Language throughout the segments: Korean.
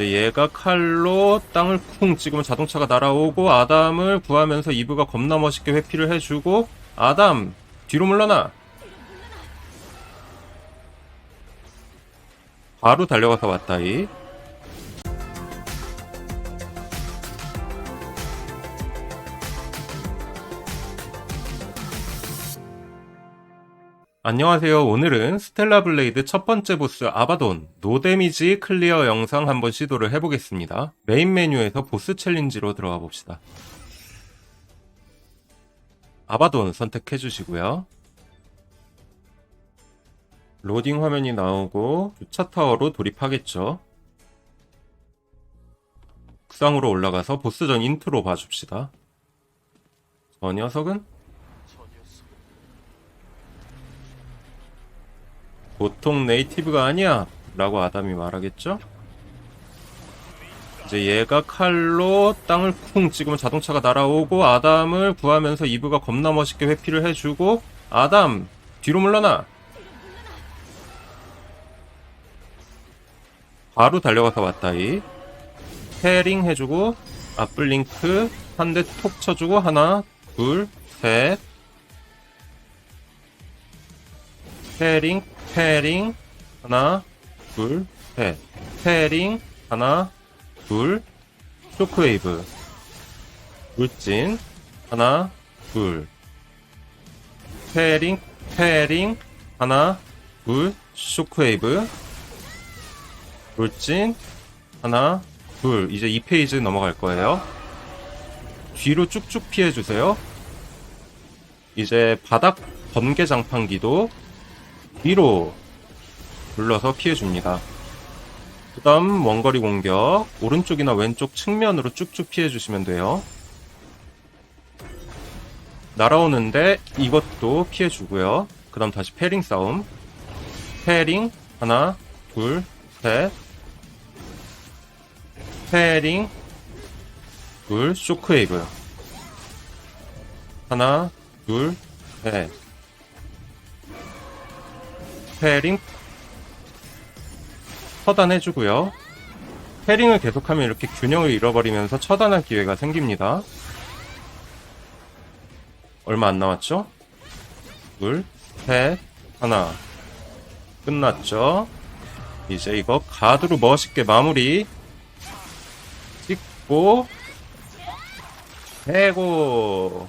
이제 얘가 칼로 땅을 쿵 찍으면 자동차가 날아오고 아담을 구하면서 이브가 겁나 멋있게 회피를 해주고 아담 뒤로 물러나. 바로 달려가서 왔다이 안녕하세요. 오늘은 스텔라 블레이드 첫 번째 보스 아바돈 노데미지 클리어 영상 한번 시도를 해보겠습니다. 메인 메뉴에서 보스 챌린지로 들어가 봅시다. 아바돈 선택해 주시고요. 로딩 화면이 나오고 주차 타워로 돌입하겠죠. 옥상으로 올라가서 보스전 인트로 봐줍시다. 저 녀석은 보통 네이티브가 아니야 라고 아담이 말하겠죠? 이제 얘가 칼로 땅을 쿵 찍으면 자동차가 날아오고 아담을 구하면서 이브가 겁나 멋있게 회피를 해주고 아담 뒤로 물러나! 바로 달려가서 왔다이. 패링 해주고 앞블링크 한 대 톡 쳐주고 하나 둘셋. 패링 패링 하나 둘셋. 패링 하나 둘. 쇼크웨이브. 울진 하나 둘. 패링 패링 하나 둘. 쇼크웨이브. 울진 하나 둘. 이제 2페이지 넘어갈 거예요. 뒤로 쭉쭉 피해주세요. 이제 바닥 번개 장판기도 위로 눌러서 피해줍니다. 그 다음 원거리 공격 오른쪽이나 왼쪽 측면으로 쭉쭉 피해주시면 돼요. 날아오는데 이것도 피해주고요. 그 다음 다시 패링 싸움 패링 하나 둘셋 패링 둘 쇼크웨이브 하나 둘셋 패링 처단해주고요. 패링을 계속하면 이렇게 균형을 잃어버리면서 처단할 기회가 생깁니다. 얼마 안 남았죠? 둘, 셋, 하나. 끝났죠? 이제 이거 가드로 멋있게 마무리. 찍고, 해고.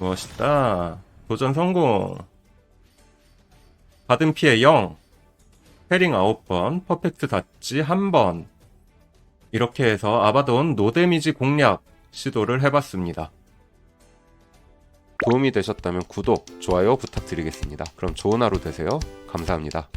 멋있다. 도전 성공. 받은 피해 0. 패링 9번, 퍼펙트 닷지 1번. 이렇게 해서 아바돈 노데미지 공략 시도를 해봤습니다. 도움이 되셨다면 구독, 좋아요 부탁드리겠습니다. 그럼 좋은 하루 되세요. 감사합니다.